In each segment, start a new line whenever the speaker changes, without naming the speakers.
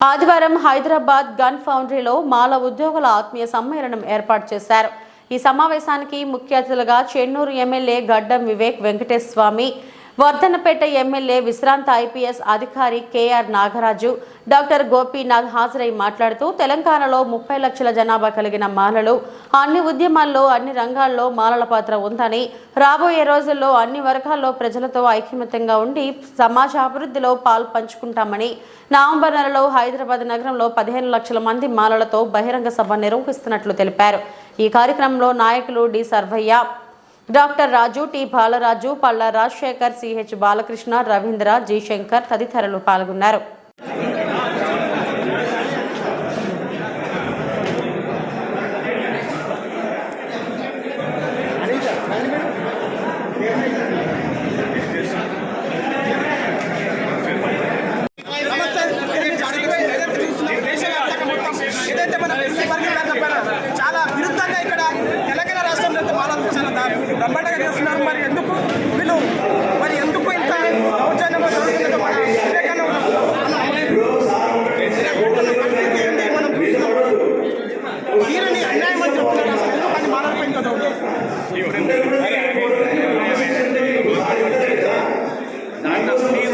ఆదివారం హైదరాబాద్ గన్ ఫౌండరీలో మాల ఉద్యోగుల ఆత్మీయ సమ్మేళనం ఏర్పాటు చేశారు. ఈ సమావేశానికి ముఖ్య అతిథులుగా చెన్నూరు ఎమ్మెల్యే గడ్డం వివేక్ వెంకటేశ్వమి వర్ధనపేట ఎమ్మెల్యే విశ్రాంత ఐపీఎస్ అధికారి కేఆర్ నాగరాజు డాక్టర్ గోపీనాథ్ హాజరై మాట్లాడుతూ తెలంగాణలో ముప్పై లక్షల జనాభా కలిగిన మాలలు అన్ని ఉద్యమాల్లో అన్ని రంగాల్లో మాలల పాత్ర ఉందని రాబోయే రోజుల్లో అన్ని వర్గాల్లో ప్రజలతో ఐకమత్యంగా ఉండి సమాజ అభివృద్ధిలో పాలు పంచుకుంటామని నవంబర్ నెలలో హైదరాబాద్ నగరంలో పదిహేను లక్షల మంది మాలలతో బహిరంగ సభ నిర్వహిస్తున్నట్లు తెలిపారు. ఈ కార్యక్రమంలో నాయకులు D. Sarvaiah doctor Raju T Balaraju Palla Rajasekhar CH Balakrishna Ravindra G Shankar తదితరులు పాల్గొన్నారు.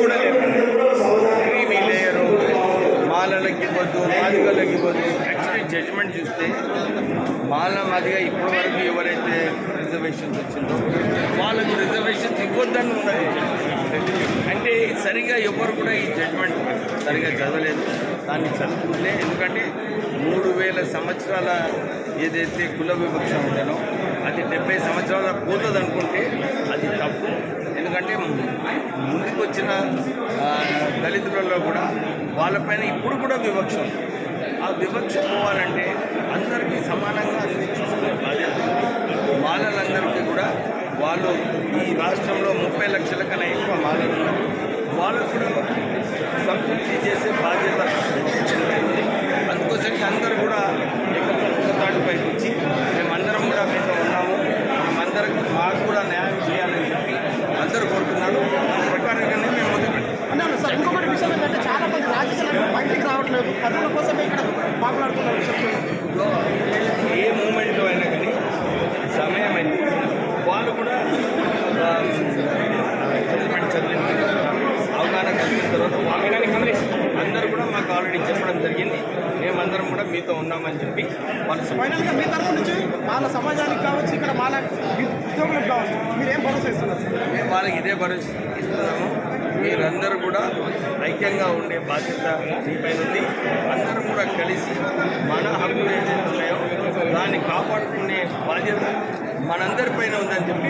కూడా లేదు. ఫ్రీ లేయరు మాలలకి ఇవ్వద్దు మాదిగలకి ఇవ్వద్దు. యాక్చువల్లీ జడ్జ్మెంట్ చూస్తే మాల మాదిగా ఇప్పటి వరకు ఎవరైతే రిజర్వేషన్స్ వచ్చిందో వాళ్ళకు రిజర్వేషన్స్ ఇవ్వద్దని ఉన్నది. అంటే సరిగా ఎవరు కూడా ఈ జడ్జ్మెంట్ సరిగా చదవలేదు. దాన్ని చదువుకుంటే ఎందుకంటే మూడు వేల సంవత్సరాల ఏదైతే కుల వివక్ష ఉండనో అది డెబ్బై సంవత్సరాల పోతుంది అనుకుంటే అది తప్పు. ఎందుకంటే ముందుకు వచ్చిన దళితులలో కూడా వాళ్ళపైన ఇప్పుడు కూడా వివక్ష ఉంది. ఆ వివక్ష పోవాలంటే అందరికీ సమానంగా అందించుకునే బాధ్యత మాలలందరికీ కూడా వాళ్ళు ఈ రాష్ట్రంలో ముప్పై లక్షల కన్నా ఎక్కువ మాలలు ఉన్నారు. వాళ్ళకు కూడా సంతృప్తి చేసే బాధ్యత ఉంది అందుకోసం అందరూ కూడా తాటిపైకి వచ్చి మేమందరం కూడా మీతో ఉన్నాము మేమందరం మాకు కూడా న్యాయం చేయాలని చెప్పి అందరూ కోరుతున్నారు ఆ ప్రకారంగానే మేము ముందుకు వెళ్తాం.
అన్నాను సార్ ఇంకొకటి విషయం ఏంటంటే చాలా మంది రాజకీయాలు బయటికి పదవుల కోసమే ఇక్కడ మాట్లాడుతున్నారు. చెప్తున్నారు
ఏ మూమెంట్లో అయినా కానీ సమయం అయింది. వాళ్ళు కూడా జడ్జిమెంట్ చదివిన అవగాహన కలిగిన తర్వాత వాళ్ళు అందరూ కూడా మాకు ఆల్రెడీ చెప్పడం జరిగింది. మేమందరం కూడా మీతో ఉన్నామని చెప్పి వాళ్ళు
ఫైనల్గా మీ తరపు నుంచి వాళ్ళ సమాజానికి కావచ్చు ఇక్కడ వాళ్ళ ఉద్యోగులకు కావచ్చు మీరు ఏం భరోసా ఇస్తున్నారు?
వాళ్ళకి ఇదే భరోసా ఇస్తున్నాము. మీరందరూ కూడా ఐక్యంగా ఉండే బాధ్యత మీపైన ఉంది. అందరూ కూడా కలిసి మన హక్కులు ఏదైతే ఉన్నాయో దాన్ని కాపాడుకునే బాధ్యత మనందరిపైన ఉందని చెప్పి